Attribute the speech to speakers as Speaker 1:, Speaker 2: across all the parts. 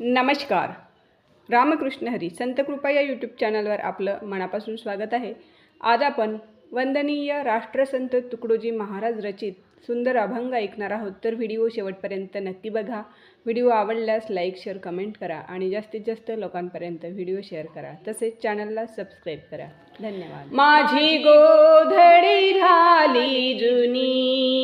Speaker 1: नमस्कार. रामकृष्ण हरी संत कृपा या यूट्यूब चॅनलवर आपलं मनापासून स्वागत आहे. आज आपण वंदनीय राष्ट्रसंत तुकडोजी महाराज रचित सुंदर अभंग ऐकणार आहोत. तर व्हिडिओ शेवटपर्यंत नक्की बघा. व्हिडिओ आवडल्यास लाईक शेअर कमेंट करा आणि जास्तीत जास्त लोकांपर्यंत व्हिडिओ शेअर करा. तसेच चॅनलला सबस्क्राईब करा. धन्यवाद. माझी गोधडी झाली जुनी.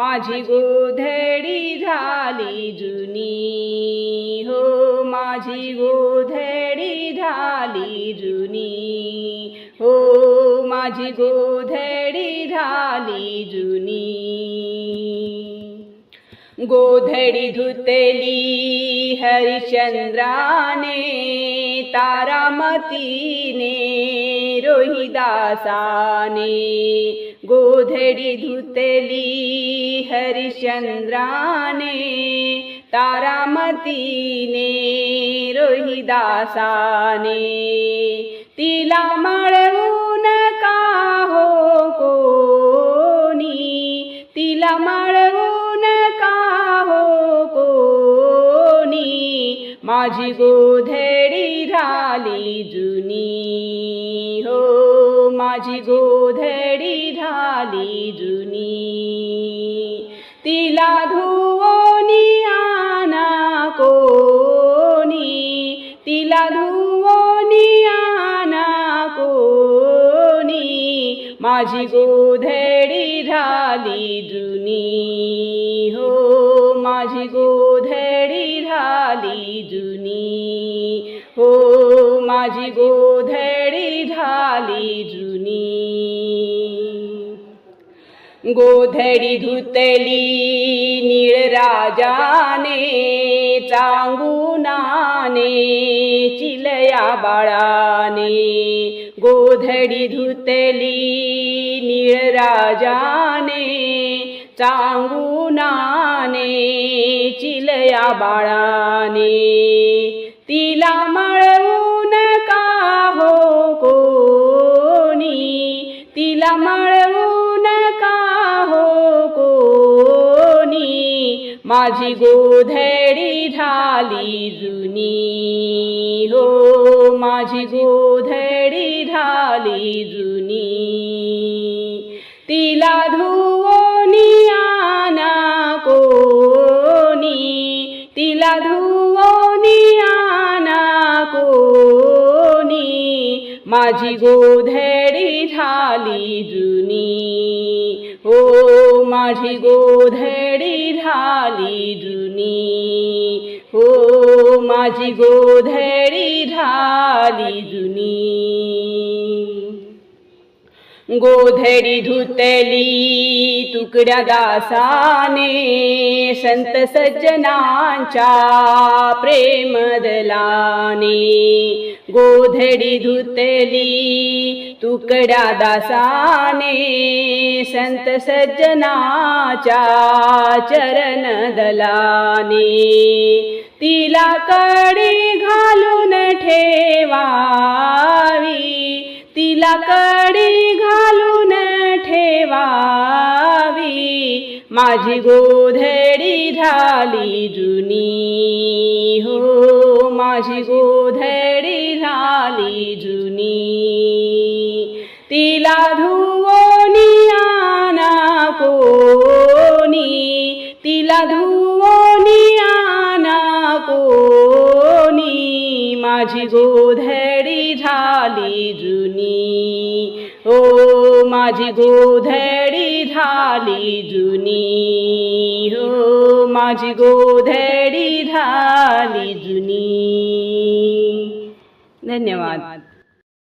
Speaker 1: माझी गोधडी झाली जुनी. हो माझी गोधडी झाली जुनी. हो माझी गोधडी झाली जुनी. गोधडी धुतली हरिश्चंद्राने तारामतीने. रोहिदासाने गोधडी धुतली हरिश्चंद्राने तारामतीने रोहिदासाने तिला मळवून का हो कोणी? तिला मळवून का हो कोणी? माझी गोधडी झाली जुनी. गोधडी झाली जुनी तिला धुवोनी आना कोणी तिला धुवोनी आना कोणी माझी गोधडी झाली जुनी हो माझी गोधडी झाली जुनी हो माझी गोधडी झाली जुनी गोधडी धुतली निळराजाने चांगुनाने चिलया बाळाने. गोधडी धुतली निळराजाने चांगुनाने चिलया बाळाने. तिला मळवून माझी गोधडी झाली जुनी हो माझी गोधडी झाली जुनी तिला धुवोनी आना कोणी तिला धुवोनी आना कोणी माझी गोधडी झाली जुनी हो माझी गोधडी झाली जुनी हो माझी गोधडी झाली जुनी गोधडी धुतली तुकड्या दासाने संत सज्जनांच्या प्रेमदलाने. गोधडी धुतली तुकड्या दासाने संत सज्जनाच्या चरण दलाने तिला कडी घालून ठेवावी. तिला कडी घालून ठेवावी. माझी गोधडी झाली जुनी. हो माझी गोधडी झाली जुनी. तिला धू माझी गोधडी झाली जुनी. हो माझी गोधडी झाली जुनी. हो माझी गोधडी झाली जुनी. धन्यवाद.